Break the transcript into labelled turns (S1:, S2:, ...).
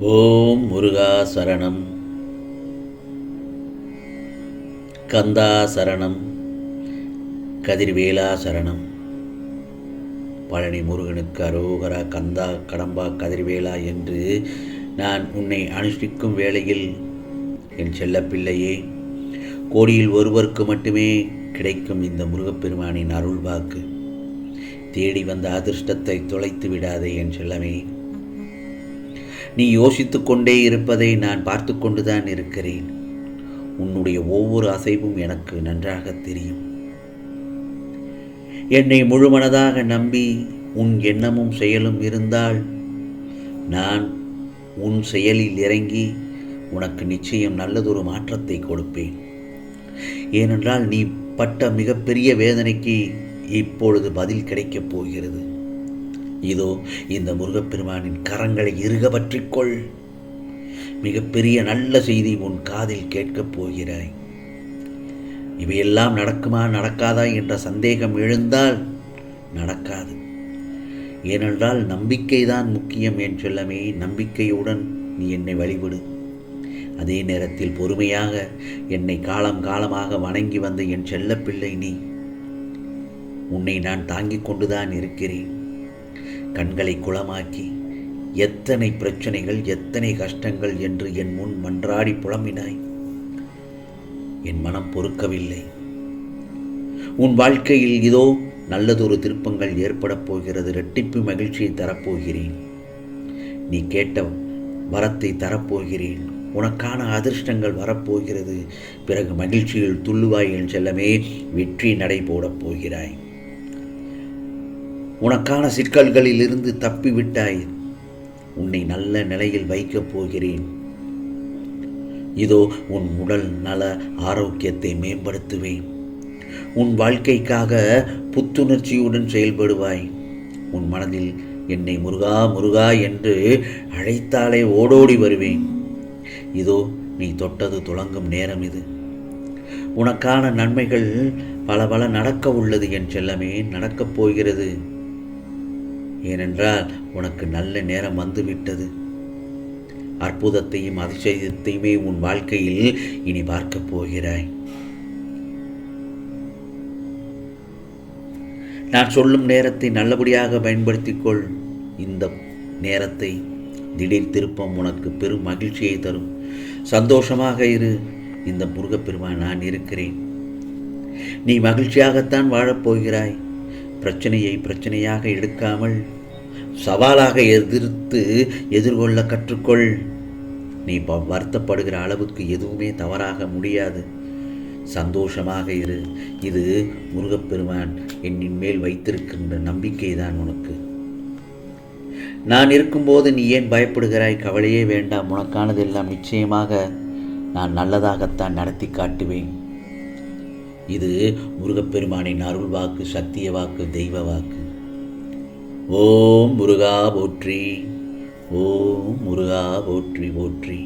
S1: ஓம் முருகா சரணம். கந்தா சரணம். கதிர்வேலா சரணம். பழனி முருகனுக்கு அரோகரா கந்தா கடம்பா கதிர்வேலா என்று நான் உன்னை அனுஷ்டிக்கும் வேளையில் என் செல்லப்பிள்ளையே கோடியில் ஒருவருக்கு மட்டுமே கிடைக்கும் இந்த முருகப்பெருமானின் அருள் வாக்கு தேடி வந்த அதிர்ஷ்டத்தை தொலைத்து விடாதே என் செல்லமே. நீ யோசித்து கொண்டே இருப்பதை நான் பார்த்து கொண்டுதான் இருக்கிறேன். உன்னுடைய ஒவ்வொரு அசைவும் எனக்கு நன்றாக தெரியும். என்னை முழுமனதாக நம்பி உன் எண்ணமும் செயலும் இருந்தால் நான் உன் செயலில் இறங்கி உனக்கு நிச்சயம் நல்லதொரு மாற்றத்தை கொடுப்பேன். ஏனென்றால் நீ பட்ட மிகப்பெரிய வேதனைக்கு இப்பொழுது பதில் கிடைக்கப் போகிறது. இதோ இந்த முருகப்பெருமானின் கரங்களை இறுக பற்றிக்கொள். மிகப்பெரிய நல்ல செய்தி உன் காதில் கேட்கப் போகிறாய். இவையெல்லாம் நடக்குமா நடக்காதா என்ற சந்தேகம் எழுந்தால் நடக்காது. ஏனென்றால் நம்பிக்கைதான் முக்கியம் என் செல்லமே நம்பிக்கையுடன் நீ என்னை வழிபடு. அதே நேரத்தில் பொறுமையாக என்னை காலம் காலமாக வணங்கி வந்த என் செல்லப்பிள்ளை நீ. உன்னை நான் தாங்கிக் கொண்டுதான் இருக்கிறேன். கண்களை குளமாக்கி எத்தனை பிரச்சனைகள் எத்தனை கஷ்டங்கள் என்று என் முன் மன்றாடி புலம்பினாய். என் மனம் பொறுக்கவில்லை. உன் வாழ்க்கையில் இதோ நல்லதொரு திருப்பங்கள் ஏற்படப் போகிறது இரட்டிப்பு மகிழ்ச்சியை தரப்போகிறேன். நீ கேட்ட வரத்தை தரப்போகிறேன். உனக்கான அதிர்ஷ்டங்கள் வரப்போகிறது. பிறகு மகிழ்ச்சியில் துள்ளுவாய் என் செல்லமே வெற்றி நடை போடப் போகிறாய். உனக்கான சிக்கல்களில் இருந்து தப்பிவிட்டாய். உன்னை நல்ல நிலையில் வைக்கப் போகிறேன். இதோ உன் உடல் நல ஆரோக்கியத்தை மேம்படுத்துவேன். உன் வாழ்க்கைக்காக புத்துணர்ச்சியுடன் செயல்படுவாய். உன் மனதில் என்னை முருகா முருகா என்று அழைத்தாலே ஓடோடி வருவேன். இதோ நீ தொட்டது துளங்கும் நேரம் இது. உனக்கான நன்மைகள் பல பல நடக்க உள்ளது என் செல்லமே நடக்கப் போகிறது. ஏனென்றால் உனக்கு நல்ல நேரம் வந்துவிட்டது. அற்புதத்தையும் அதிசயத்தையுமே உன் வாழ்க்கையில் இனி பார்க்கப் போகிறாய். நான் சொல்லும் நேரத்தை நல்லபடியாக பயன்படுத்திக்கொள் இந்த நேரத்தை திடீர் திருப்பம் உனக்கு பெரும் மகிழ்ச்சியை தரும். சந்தோஷமாக இரு. இந்த முருகப்பெருமான் நான் இருக்கிறேன். நீ மகிழ்ச்சியாகத்தான் வாழப்போகிறாய் பிரச்சனையை பிரச்சனையாக எடுக்காமல் சவாலாக எதிர்த்து எதிர்கொள்ள கற்றுக்கொள். நீ ப- வருத்தப்படுகிற அளவுக்கு எதுவுமே தவறாக முடியாது. சந்தோஷமாக இரு. இது முருகப்பெருமான் என்னின் மேல் வைத்திருக்கின்ற நம்பிக்கை தான் உனக்கு. நான் இருக்கும்போது நீ ஏன் பயப்படுகிறாய்? கவலையே வேண்டாம். உனக்கானதெல்லாம் நிச்சயமாக நான் நல்லதாகத்தான் நடத்தி காட்டுவேன். இது முருகப்பெருமானின் அருள் வாக்கு சத்திய வாக்கு தெய்வ வாக்கு. ஓம் முருகா போற்றி ஓம் முருகா போற்றி போற்றி.